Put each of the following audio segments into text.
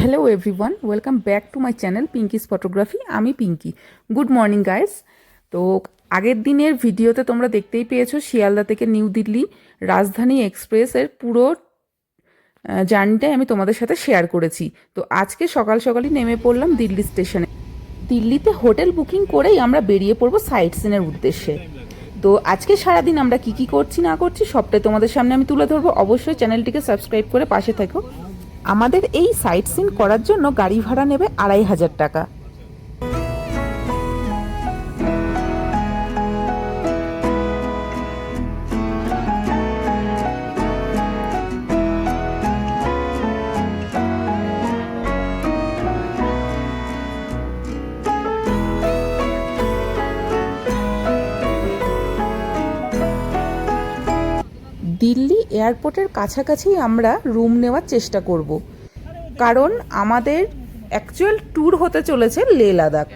Hello everyone welcome back to my channel Pinky's photography আমি Pinki good morning guys তো আগের দিনের ভিডিওতে তোমরা দেখতেই পেয়েছ, শিয়ালদা থেকে নিউ দিল্লি, রাজধানী এক্সপ্রেসের পুরো জার্নিটাই আমি তোমাদের সাথে শেয়ার করেছি। তো আজকে সকাল সকালই নেমে পড়লাম দিল্লি স্টেশনে। দিল্লিতে হোটেল বুকিং করেই আমরা বেরিয়ে পড়ব সাইট সিনের উদ্দেশ্যে। তো আজকে সারাদিন আমরা কি কি করছি, না করছি, সবটাই তোমাদের সামনে আমি তুলে ধরবো। অবশ্যই চ্যানেলটিকে সাবস্ক্রাইব করে পাশে থেকো। আমাদের এই সাইট সিন করার জন্য গাড়ি ভাড়া নেবে আড়াই হাজার টাকা। এয়ারপোর্টের কাছাকাছি আমরা রুম নেওয়ার চেষ্টা করব। কারণ আমাদের অ্যাকচুয়াল ট্যুর হতে চলেছে লে লাদাখ।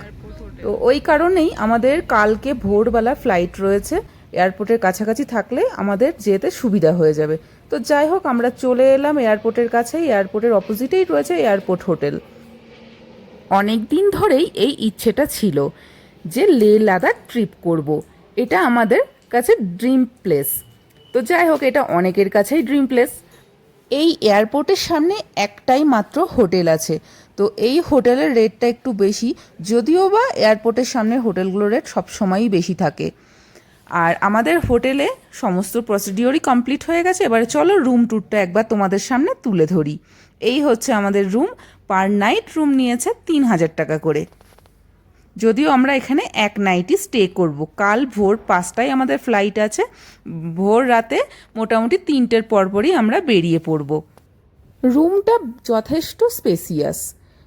তো ওই কারণেই আমাদের কালকে ভোরবেলা ফ্লাইট রয়েছে। এয়ারপোর্টের কাছাকাছি থাকলে আমাদের যেতে সুবিধা হয়ে যাবে। তো যাই হোক, আমরা চলে এলাম এয়ারপোর্টের কাছে এয়ারপোর্টের অপোজিটেই রয়েছে এয়ারপোর্ট হোটেল। অনেক দিন ধরেই এই ইচ্ছেটা ছিল যে লে লাদাখ ট্রিপ করব। এটা আমাদের কাছে ড্রিম প্লেস তো যাই হোক, এটা অনেকের কাছেই ড্রিম প্লেস এই এয়ারপোর্টের সামনে একটাই মাত্র হোটেল আছে। তো এই হোটেলের রেটটা একটু বেশি, যদিও বা এয়ারপোর্টের সামনে হোটেলগুলোর রেট সবসময়ই বেশি থাকে। আর আমাদের হোটেলে সমস্ত প্রসিডিওরই কমপ্লিট হয়ে গেছে। এবারে চলো রুম ট্যুরটা একবার তোমাদের সামনে তুলে ধরি। এই হচ্ছে আমাদের রুম পার নাইট রুম নিয়েছে তিন হাজার টাকা করে। যদিও আমরা এখানে এক নাইটই স্টে করব। কাল ভোর পাঁচটায় আমাদের ফ্লাইট আছে। ভোর রাতে মোটামুটি তিনটের পরপরই আমরা বেরিয়ে পড়ব। রুমটা যথেষ্ট স্পেসিয়াস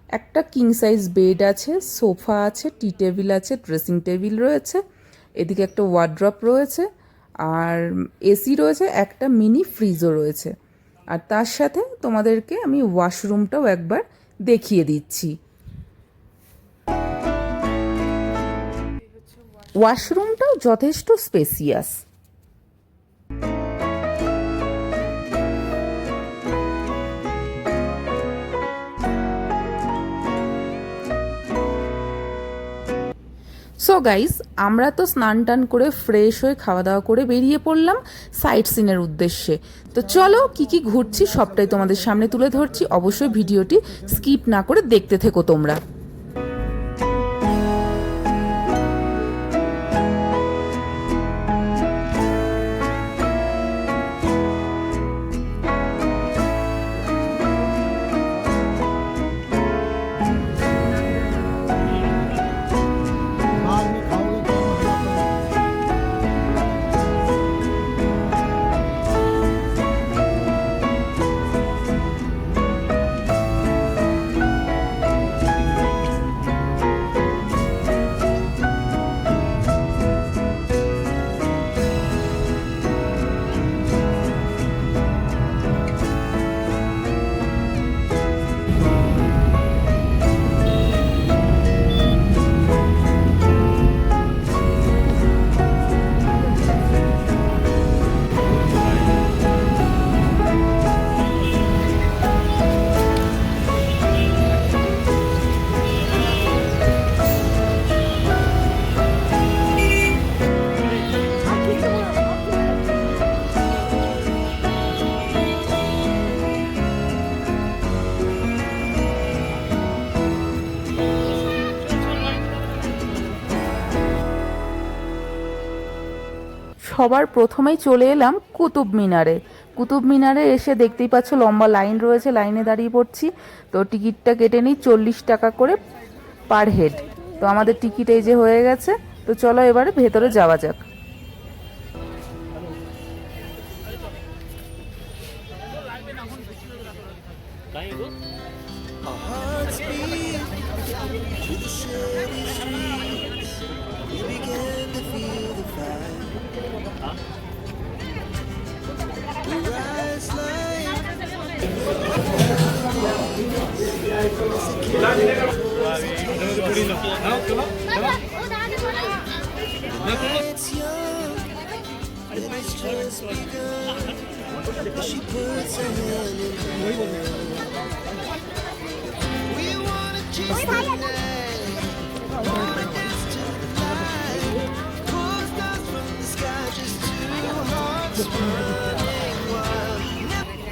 একটা কিং সাইজ বেড আছে সোফা আছে টি টেবিল আছে ড্রেসিং টেবিল রয়েছে, এদিকে একটা ওয়ার্ড্রপ রয়েছে, আর এসি রয়েছে, একটা মিনি ফ্রিজও রয়েছে। আর তার সাথে তোমাদেরকে আমি ওয়াশরুমটাও একবার দেখিয়ে দিচ্ছি। ওয়াশরুমটাও যথেষ্ট স্পেসিয়াস। সো গাইজ আমরা তো স্নান টান করে ফ্রেশ হয়ে খাওয়া দাওয়া করে বেরিয়ে পড়লাম সাইট সিনের উদ্দেশ্যে। তো চলো, কি কি ঘুরছি সবটাই তোমাদের সামনে তুলে ধরছি। অবশ্যই ভিডিওটি স্কিপ না করে দেখতে থেকো তোমরা। সবার প্রথমেই চলে এলাম কুতুব মিনারে। কুতুব মিনারে এসে দেখতেই পাচ্ছ লম্বা লাইন রয়েছে, লাইনে দাঁড়িয়ে পড়ছি। তো টিকিটটা কেটে নিই চল্লিশ টাকা করে পার হেড তো আমাদের টিকিট এই যে হয়ে গেছে। তো চলো এবারে ভেতরে যাওয়া যাক।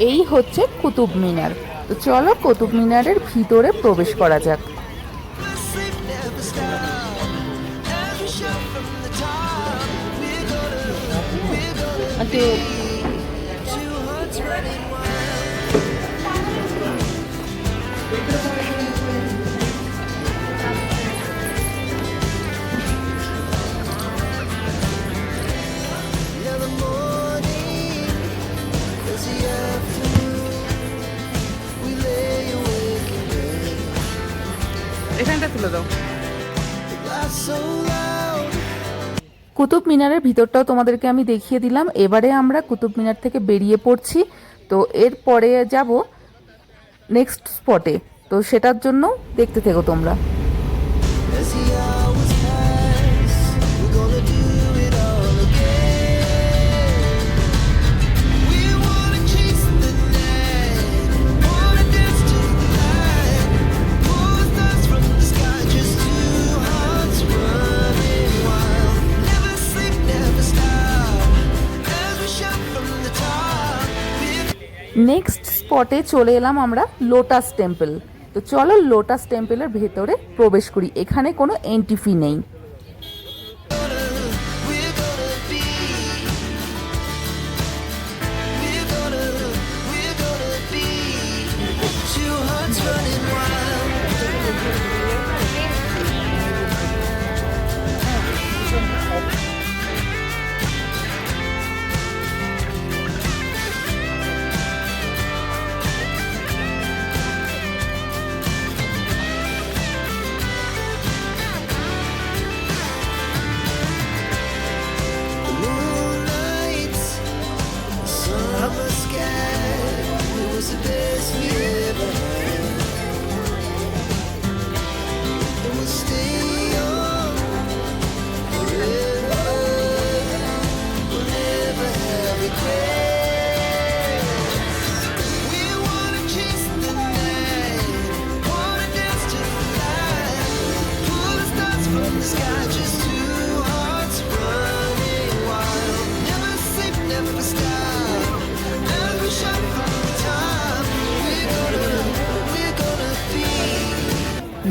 এই হচ্ছে কুতুব মিনার। তো চলো কুতুব মিনারের ভিতরে প্রবেশ করা যাক। bed. এখানটা তুলে দাও Laugh so loud. কুতুব মিনারের ভিতরটাও তোমাদেরকে আমি দেখিয়ে দিলাম। এবারে আমরা কুতুব মিনার থেকে বেরিয়ে পড়ছি। তো এরপরে যাব নেক্সট স্পটে তো সেটার জন্য দেখতে থেকো তোমরা। নেক্সট স্পটে চলে এলাম আমরা লোটাস টেম্পল তো চলো লোটাস টেম্পলের ভেতরে প্রবেশ করি। এখানে কোনো এন্ট্রি ফি নেই। Sky. It was the best we ever had. We'll stay forever. We'll never have regrets. We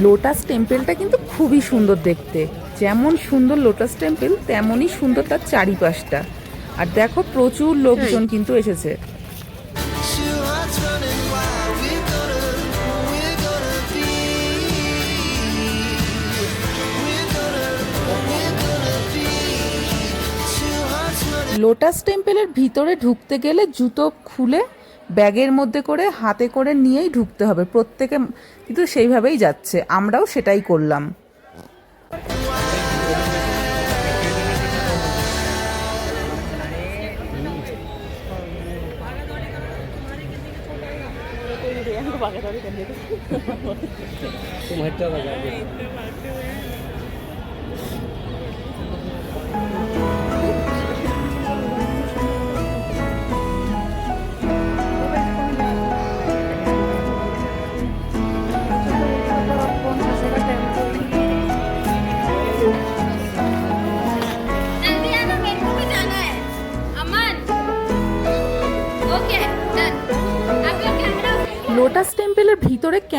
lotus টেম্পেলটা কিন্তু খুবই সুন্দর দেখতে। যেমন সুন্দর লোটাস টেম্পেল তেমনই সুন্দর তার চারিপাশটা। আর দেখো প্রচুর লোকজন কিন্তু এসেছে. লোটাস টেম্পেলের ভিতরে ঢুকতে গেলে জুতো খুলে ব্যাগের মধ্যে করে হাতে করে নিয়েই ঢুকতে হবে। প্রত্যেকে কিন্তু সেইভাবেই যাচ্ছে। আমরাও সেটাই করলাম।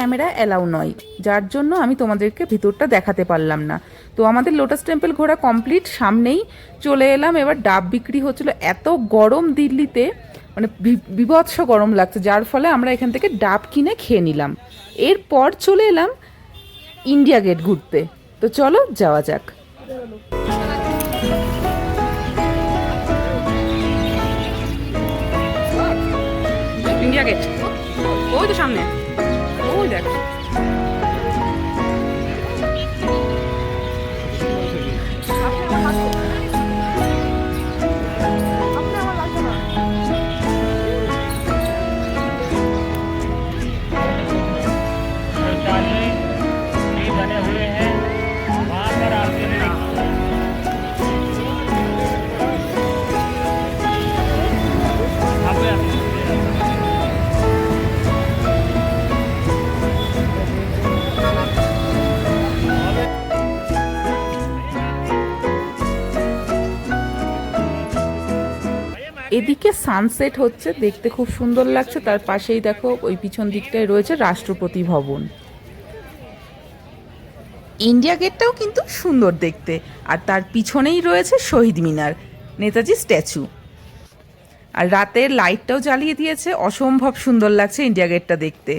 ক্যামেরা অ্যালাউ নয়। যার জন্য আমি তোমাদেরকে ভিতরটা দেখাতে পারলাম না। তো আমাদের লোটাস টেম্পল ঘোরা কমপ্লিট, সামনেই চলে এলাম। এবার ডাব বিক্রি হচ্ছিল। এত গরম দিল্লিতে মানে বিভৎস গরম লাগছে। যার ফলে আমরা এখান থেকে ডাব কিনে খেয়ে নিলাম। এরপর চলে এলাম ইন্ডিয়া গেট ঘুরতে। তো চলো, যাওয়া যাক। India Gate? ওই তো সামনে। দেখ এদিকে সানসেট হচ্ছে, দেখতে খুব সুন্দর লাগছে। তার পাশেই দেখো, ওই পিছন দিকটায় রয়েছে রাষ্ট্রপতি ভবন। ইন্ডিয়া গেটটাও কিন্তু সুন্দর দেখতে। আর তার পিছনেই রয়েছে শহীদ মিনার, নেতাজি স্ট্যাচু। আর রাতের লাইটটাও জ্বালিয়ে দিয়েছে। অসম্ভব সুন্দর লাগছে ইন্ডিয়া গেটটা দেখতে।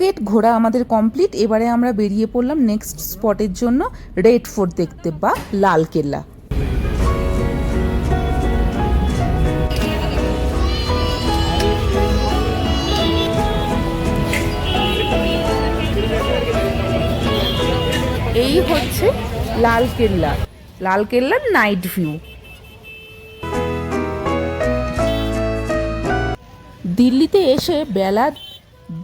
গেট ঘোরা আমাদের কমপ্লিট এবারে আমরা বেরিয়ে পড়লাম নেক্সট স্পটের জন্য রেড ফোর্ট দেখতে বা লাল কেল্লা। এই হচ্ছে লাল কেল্লা। লাল কেল্লার নাইট ভিউ দিল্লিতে এসে বেলা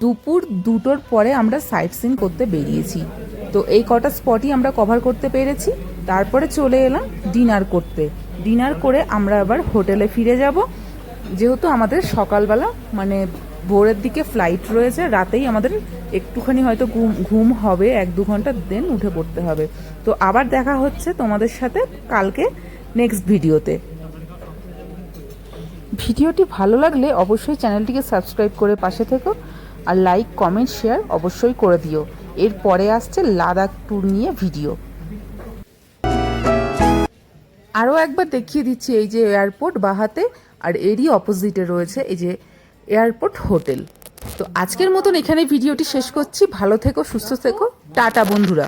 দুপুর দুটোর পরে আমরা সাইট সিন করতে বেরিয়েছি। তো এই কটা স্পটই আমরা কভার করতে পেরেছি। তারপরে চলে এলাম ডিনার করতে। ডিনার করে আমরা আবার হোটেলে ফিরে যাব। যেহেতু আমাদের সকালবেলা মানে ভোরের দিকে ফ্লাইট রয়েছে, রাতেই আমাদের একটুখানি হয়তো ঘুম ঘুম হবে, এক দু ঘণ্টা দেন উঠে পড়তে হবে। তো আবার দেখা হচ্ছে তোমাদের সাথে কালকে নেক্সট ভিডিওতে। ভিডিওটি ভালো লাগলে অবশ্যই চ্যানেলটিকে সাবস্ক্রাইব করে পাশে থেকো। আর লাইক কমেন্ট শেয়ার অবশ্যই করে দিও। এর পরে আসছে লাদাখ ট্যুর নিয়ে ভিডিও আরও একবার দেখিয়ে দিচ্ছি এই যে এয়ারপোর্ট বাহাতে আর এরই অপোজিটে রয়েছে এই যে এয়ারপোর্ট হোটেল তো আজকের মতন এখানে ভিডিওটি শেষ করছি। ভালো থেকো, সুস্থ থেকো। টাটা, বন্ধুরা।